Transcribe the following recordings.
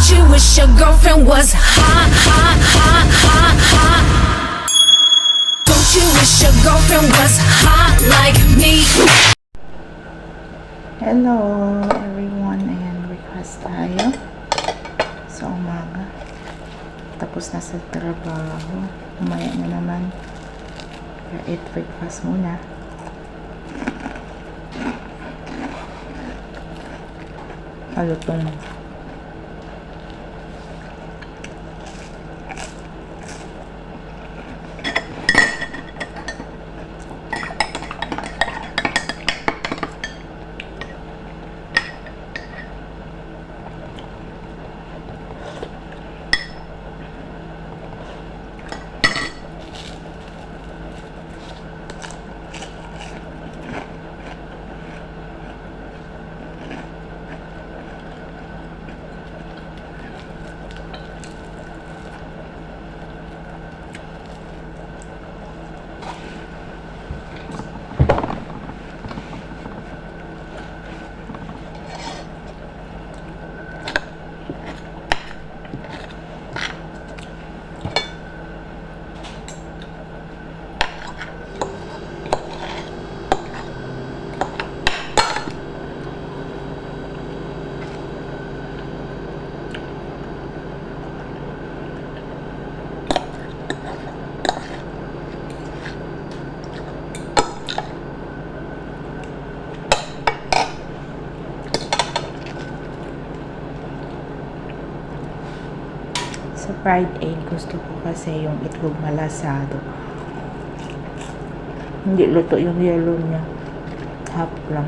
Don't you wish your girlfriend was hot, hot, hot, hot, hot? Don't you wish your girlfriend was hot like me? Hello everyone, ayan breakfast tayo sa umaga. Tapos na sa trabaho, umaya na naman. Kaya eat breakfast muna. Malutong. Sa fried egg, gusto ko kasi yung itlog malasado. Hindi luto yung yellow niya. Half lang.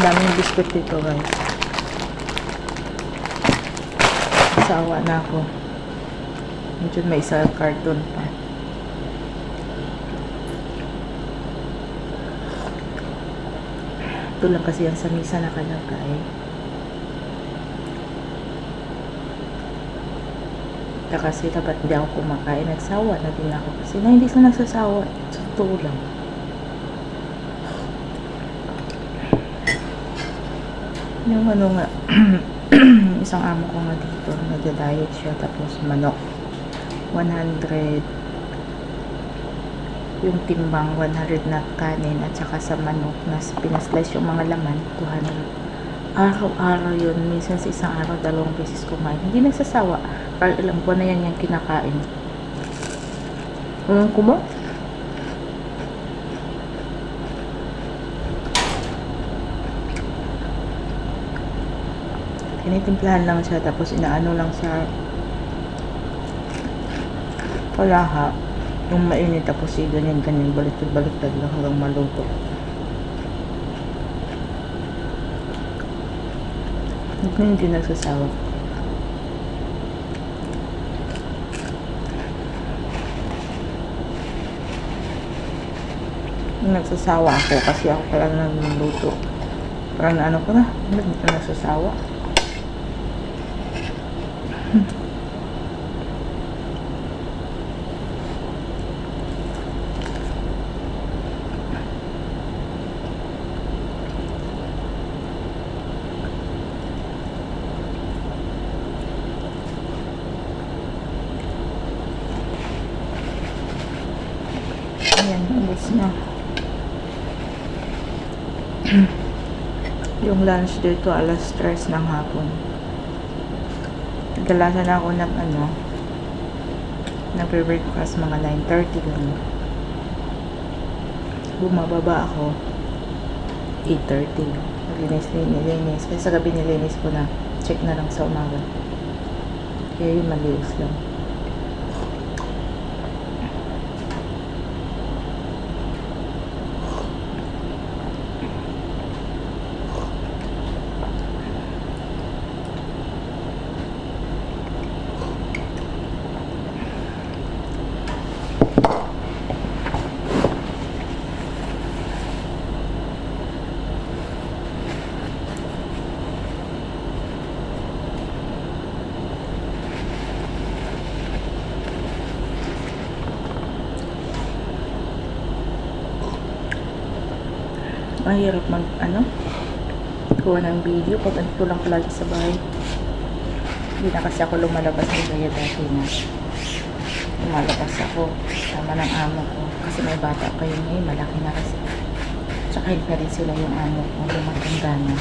Ang daming biskuit dito guys. Sawa na ako. Medyo may isa carton pa. Ito lang kasi ang sa misa nakalagay. Kaya kasi dapat hindi ako kumakain. Nagsawa na din ako. Kasi na hindi sa nagsasawa. Sa totoo lang. Yung ano nga, isang amo ko nga dito, nagda-diet siya, tapos manok. 100, yung timbang 100 na kanin, at saka sa manok, na pinaslice yung mga laman, 200. Araw-araw yun, minsan sa isang araw, dalawang beses kumain. Hindi nagsasawa, para ilang buwan na yan yung kinakain. Anong kumo? Tinitimplahan lang siya tapos inaano lang siya. Kalaha yung mainit tapos si ganyan ganyan baliktad baliktad lang hanggang maluto. Hindi nagsasawa nagsasawa ako kasi ako pala nagluto. Parang na ano ko na nagsasawa Ubos na. yung lunch dito alas 3 ng hapon. Kadalasan ako ng ano, nagre-breakfast mga 9.30 lang. Bumababa ako 8.30. Nilinis, nilinis. Kasi sa gabi nilinis ko na. Check na lang sa umaga. Kaya yun malinis lang. Mahirap mag ano kuha ng video. Pag andito lang palagi sa bahay. Hindi na kasi ako lumalabas ng gaya dati na. Lumalabas ako. Tama ng amo ko. Kasi may bata pa yun ngayon malaki na kasi. Tsaka hindi pa rin sila yung amo ko. Lumatanda na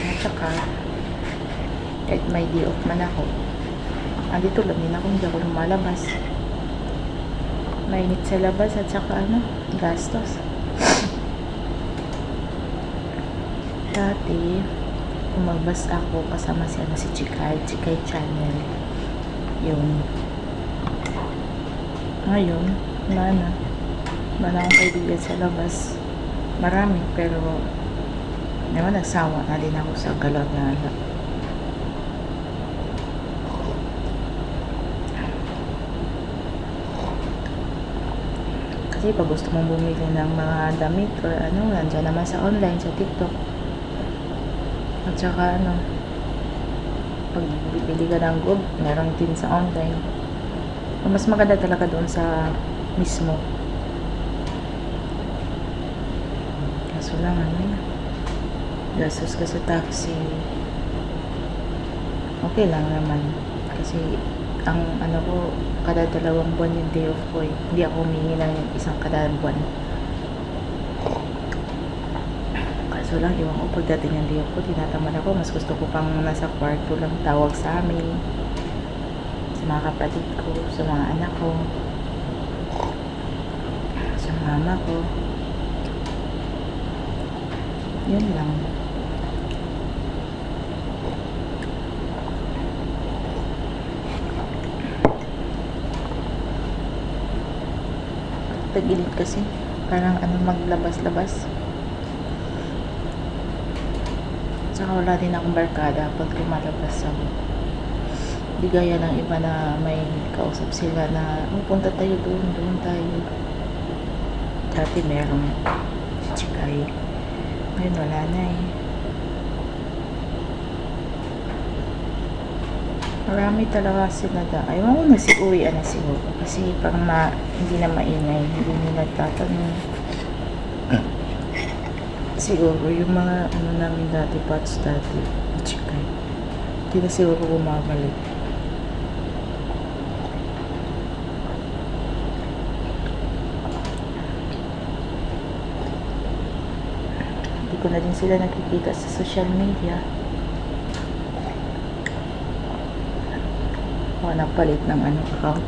at saka kahit may day off man ako andito lang din ako. Hindi ako lumalabas mainit sa labas at saka ano, gastos. Dati, umagbas ako kasama si ano si Chikay, Chikay Channel. Yun. Ngayon, wala na. Wala akong kaibigan sa labas. Marami, pero naman nagsawa na din ako sa galaw-gala. Kasi pag gusto mong bumili ng mga damit or ano, nandiyan naman sa online, sa TikTok. At saka ano, pag bibili ka ng gold, meron din sa online. Mas maganda talaga doon sa mismo. Kaso lang ano yun. Gastos ka sa taxi. Okay lang naman. Kasi ang ano ko, kada dalawang buwan yung day off ko eh. Hindi ako humingi ng isang kada buwan. Kaso lang, iwan ko pagdating ng day off ko, tinatamad ako. Mas gusto ko pang nasa kwarto lang tawag sa amin. Sa mga kapatid ko, sa mga anak ko. Sa mama ko. Yun lang. tagilid kasi. Parang ano maglabas-labas. Saka wala din akong barkada pag lumalabas sa di gaya ng iba na may kausap sila na oh, punta tayo doon, doon tayo. Dati meron tsikayo ngayon wala na eh. Marami talaga sila da. Ayaw ko na si uwi na siguro. Kasi parang ma, hindi na maingay. Hindi nila nagtatanong. Siguro yung mga ano namin dati, pots dati. Chikay. Hindi na siguro bumabalik. Hindi ko na din sila nakikita sa social media. O, napalit ng ano account.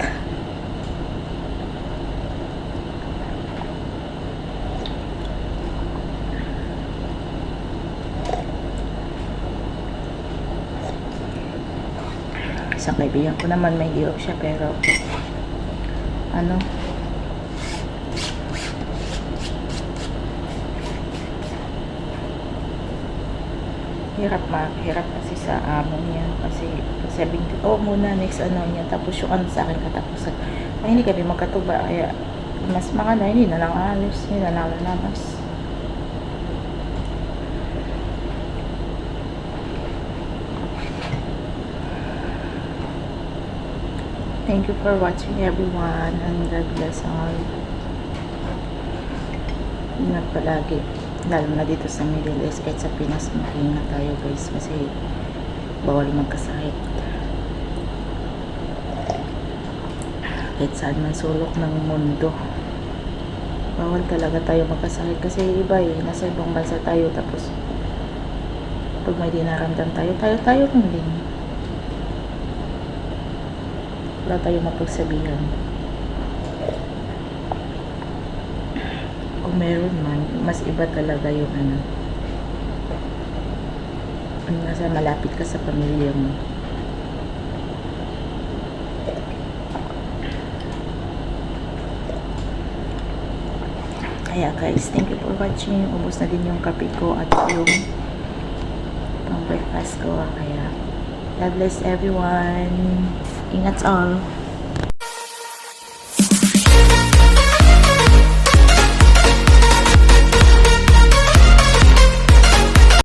Isang kaibigan ko naman may hero siya pero ano hirap ma hirap kasi sa amo niya. Kasi sabing oh muna next ano niya. Tapos yung ano sa akin katapusan. Ay hindi kami magkatuba? Kaya mas makano hindi na lang alis hindi na lang lalabas Thank you for watching everyone and God bless all. Ingat palagi. Lalo na dito sa Middle East kahit sa Pinas mag-ingat tayo guys kasi bawal magkasakit. Kahit saan man sulok ng mundo. Bawal talaga tayo magkasakit kasi iba eh. Nasa ibang bansa tayo tapos pag may dinaramdam tayo, tayo-tayo lang din. Wala tayo mapagsabihan. Kung meron man, mas iba talaga yung ano. Nasa malapit ka sa pamilya mo. Kaya guys, thank you for watching. Ubus na din yung kape ko at yung pang breakfast ko. Kaya, God bless everyone. Ingat all.